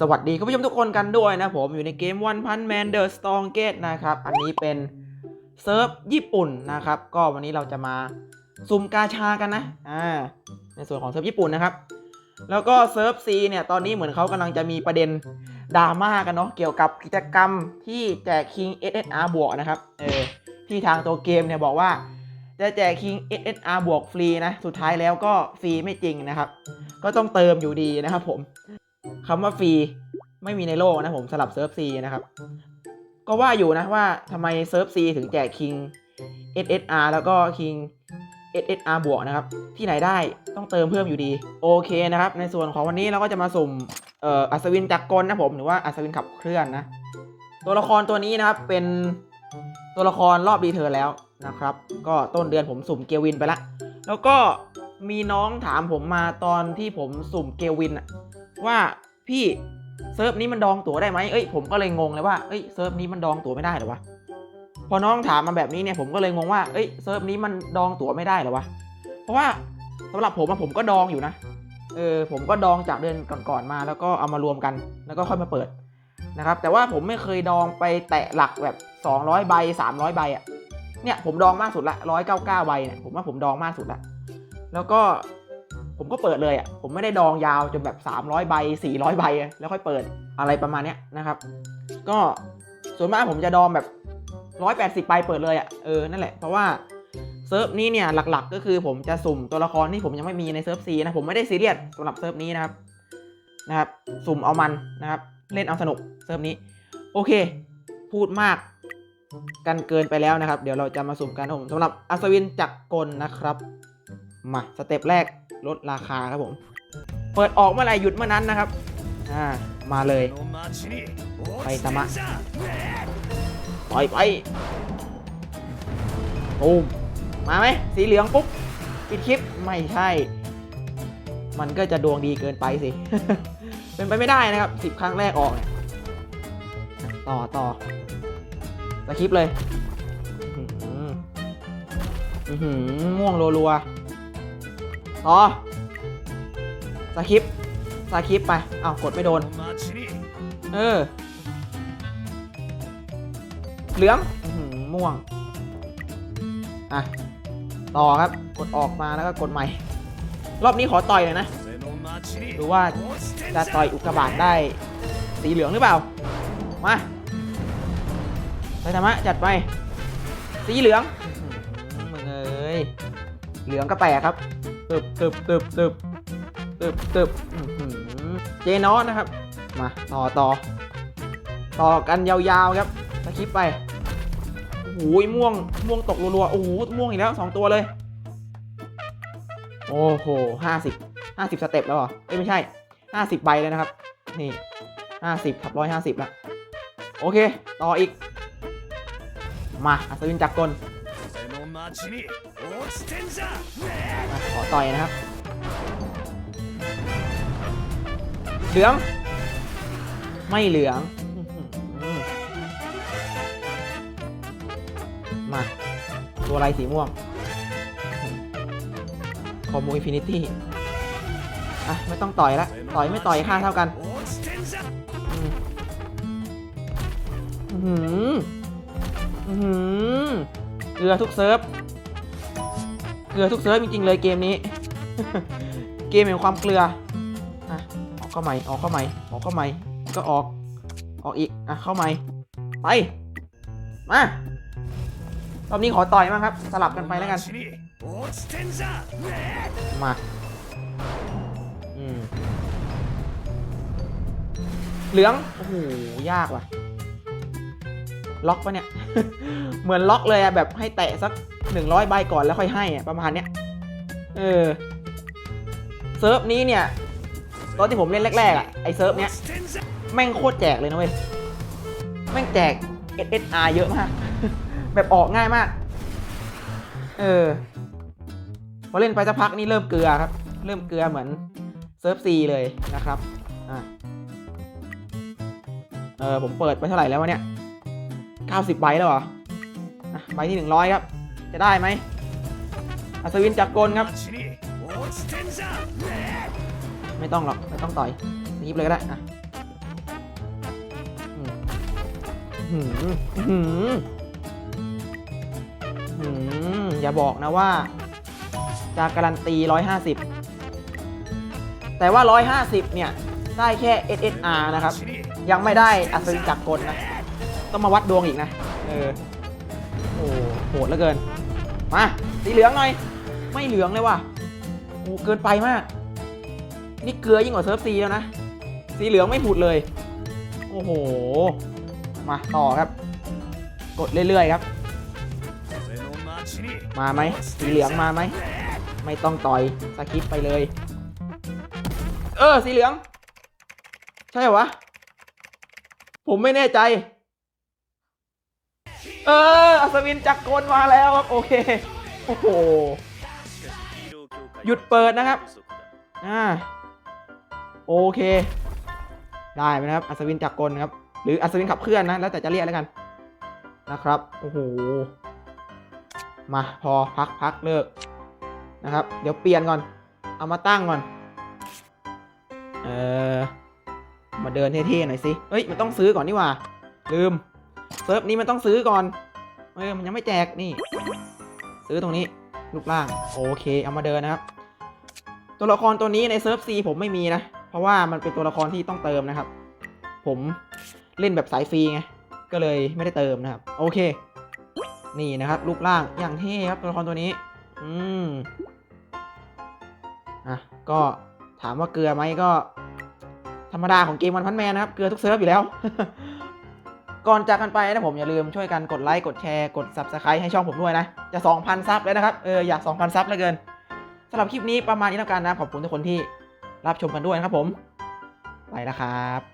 สวัสดีคุณผู้ชมทุกคนกันด้วยนะผมอยู่ในเกม One Punch Man The Strongest นะครับ อันนี้เป็นเซิร์ฟญี่ปุ่นนะครับ ก็วันนี้เราจะมาซุ่มกาชากันนะอ่าในส่วนของเซิร์ฟญี่ปุ่นนะครับ แล้วก็เซิร์ฟ C เนี่ยตอนนี้เหมือนเขากำลังจะมีประเด็นดราม่ากันเนาะเกี่ยวกับกิจกรรมที่แจก King SSR บวกนะครับเออที่ทางตัวเกมเนี่ยบอกว่าจะแจก King SSR บวกฟรีนะ สุดท้ายแล้วก็ฟรีไม่จริงนะครับ ก็ต้องเติมอยู่ดีนะครับผม คำว่าฟรีไม่มีในโลกนะผมสลับเซิร์ฟซีนะครับ ก็ว่าอยู่นะว่าทำไมเซิร์ฟซีถึงแจกคิง SSR แล้วก็คิง SSR บวกนะครับ ที่ไหนได้ต้องเติมเพิ่มอยู่ดี โอเคนะครับ ในส่วนของวันนี้เราก็จะมาสุ่มเอ่ออัศวินจักรกลนะผมหรือว่าอัศวินขับเคลื่อนนะ ตัวละครตัวนี้นะครับเป็นตัวละครรอบรีเทิร์นแล้วนะครับ ก็ต้นเดือนผมสุ่มเกวินไปละ แล้วก็มีน้องถามผมมาตอนที่ผมสุ่มเกวินว่า พี่เซิร์ฟนี้มันดองตั๋วได้ไหมเอ้ยผมก็เลยงงเลยว่าเอ้ยเซิร์ฟนี้มันดองตั๋วไม่ได้เหรอวะพอน้องถามมาแบบนี้เนี่ยผมก็เลยงงว่าเอ้ยเซิร์ฟนี้มันดองตั๋วไม่ได้เหรอวะเพราะว่าสำหรับผมอะผมก็ดองอยู่นะเออผมก็ดองจากเดือนก่อนๆมาแล้วก็เอามารวมกัน แล้วก็ค่อยมาเปิดนะครับ แต่ว่าผมไม่เคยดองไปแตะหลักแบบ 200 ใบ 300 ใบอะเนี่ยผมดองมากสุดละ199ใบเนี่ยผมว่าผมดองมากสุดละแล้วก็ ผมก็เปิดเลยอะผมไม่ได้ดองยาวจนแบบ 300 ใบ 400 ใบอะแล้วค่อยเปิดอะไรประมาณเนี้ยนะครับ ก็ส่วนมากผมจะดองแบบ 180 ใบเปิดเลยอะเออนั่นแหละเพราะว่าเซิร์ฟนี้เนี่ยหลักๆ ก็คือผมจะสุ่มตัวละครที่ผมยังไม่มีในเซิร์ฟซีนะผมไม่ได้ซีเรียสสำหรับเซิร์ฟนี้นะครับนะครับ สุ่มเอามันนะครับ เล่นเอาสนุกเซิร์ฟนี้ โอเค พูดมากกันเกินไปแล้วนะครับ เดี๋ยวเราจะมาสุ่มกันครับผมสำหรับอัศวินจักรกลนะครับ มาสเต็ปแรก ลดราคาครับผม เปิดออกเมื่อไหร่หยุดเมื่อนั้นนะครับ อ่า มาเลย ไปตามะปล่อยไปตูมมาไหมสีเหลืองปุ๊บปิดคลิปไม่ใช่ มันก็จะดวงดีเกินไปสิ เป็นไปไม่ได้นะครับสิบครั้งแรกออกเนี่ยต่อต่อสคริปเลยอื้อหืออื้อหือม่วงรัวๆ ต่อสคริปต์สคริปไปอ้าวกดไม่โดน เออ เหลืองอม่วง อะ ต่อครับ กดออกมาแล้วก็กดใหม่ รอบนี้ขอต่อยหน่อยนะหรือว่าจะต่อยอุกกาบาตได้ สีเหลืองหรือเปล่า มาไปธรรมะจัดไป สีเหลืองมึงเอ้ย เหลืองก็แตกครับ ตึบตึบตึบตึบตึบตึบเจนอสนะครับ มาต่อต่อ ต่อกันยาวๆครับสคริปไปโอ้โหม่วงม่วงตกรัวๆโอ้โหม่วงอีกแล้วสองตัวเลย โอ้โหห้าสิบห้าสิบสเต็ปแล้วเหรอเอ้ยไม่ใช่ห้าสิบใบเลยนะครับ นี่ห้าสิบทับร้อยห้าสิบละโอเค ต่ออีก มาอัศวินจักรกล ขอต่อยนะครับเหลือง ไม่เหลือง มา ตัวอะไรสีม่วง คอมมูอินฟินิตี้ อะ ไม่ต้องต่อยละ ต่อยไม่ต่อยค่าเท่ากันอืมหืออื้อหือเกลือทุกเซิร์ฟ เกลือทุกเซิร์ฟจริงๆเลยเกมนี้ เกมแห่งความเกลืออะออกเข้าใหม่ออกเข้าใหม่ออกเข้าใหม่ก็ออกออกอีกอะเข้าใหม่ไปมารอบนี้ขอต่อยมางครับ สลับกันไปแล้วกัน มาอืมเหลือง โอ้โห ยากว่ะ ล็อกปะเนี่ย เหมือนล็อกเลยอะแบบให้แตะสักหนึ่งร้อยใบก่อนแล้วค่อยให้อะประมาณเนี้ย เออ เซิร์ฟนี้เนี่ย ตอนที่ผมเล่นแรกๆอะไอเซิร์ฟเนี้ย แม่งโคตรแจกเลยนะเว้ย แม่งแจก SSR เยอะมาก แบบออกง่ายมาก เออ พอเล่นไปสักพักนี่เริ่มเกลือครับ เริ่มเกลือเหมือนเซิร์ฟซีเลยนะครับ อะเออผมเปิดไปเท่าไหร่แล้ววะเนี่ย 90ใบแล้วเหรอใบที่ 100 ครับ จะได้ไหมอัศวินจักรกลครับ ไม่ต้องหรอก ไม่ต้องต่อยสกิปเลยก็ได้อะหืมหืมหืมอย่าบอกนะว่า จะการันตี 150 แต่ว่า 150 เนี่ย ได้แค่ SSR นะครับ ยังไม่ได้อัศวินจักรกลนะ ต้องมาวัดดวงอีกนะ เออ โอ้โหดเหลือเกิน มา สีเหลืองหน่อย ไม่เหลืองเลยว่ะโอ้เกินไปมาก นี่เกลือยิ่งกว่าเซิร์ฟซีแล้วนะ สีเหลืองไม่ผุดเลย โอ้โห มาต่อครับ กดเรื่อยๆครับ มาไหม สีเหลืองมาไหม ไม่ต้องต่อยสคิปไปเลย เออ สีเหลือง ใช่เหรอวะ ผมไม่แน่ใจ เอออัศวินจักรกลมาแล้วครับโอเคโอ้โหหยุดเปิดนะครับอ่าโอเค ได้ไหมครับอัศวินจักรกลครับหรืออัศวินขับเคลื่อนนะแล้วแต่จะเรียกแล้วกันนะครับโอ้โหมาพอพักพักเลิกนะครับ เดี๋ยวเปลี่ยนก่อน เอามาตั้งก่อน เออมาเดินเท่ๆหน่อยสิเฮ้ยมันต้องซื้อก่อนนี่ว่า ลืม เซิร์ฟนี้มันต้องซื้อก่อน เออ มันยังไม่แจกนี่ ซื้อตรงนี้รูปร่าง โอเคเอามาเดินนะครับ ตัวละครตัวนี้ในเซิร์ฟซีผมไม่มีนะ เพราะว่ามันเป็นตัวละครที่ต้องเติมนะครับ ผมเล่นแบบสายฟรีไง ก็เลยไม่ได้เติมนะครับ โอเค นี่นะครับ รูปร่างอย่างเท่ครับตัวละครตัวนี้ อืม อะ ก็ถามว่าเกลือไหมก็ ธรรมดาของเกมวันพันแมนนะครับ เกลือทุกเซิร์ฟอยู่แล้ว ก่อนจากกันไปนะผมอย่าลืมช่วยกันกดไลค์กดแชร์กด subscribe ให้ช่องผมด้วยนะ จะ 2,000 ซับแล้วนะครับเอออยาก 2,000 ซับเหลือเกินสำหรับคลิปนี้ประมาณนี้แล้วกันนะขอบคุณทุกคนที่รับชมกันด้วยนะครับผมไปแล้วครับ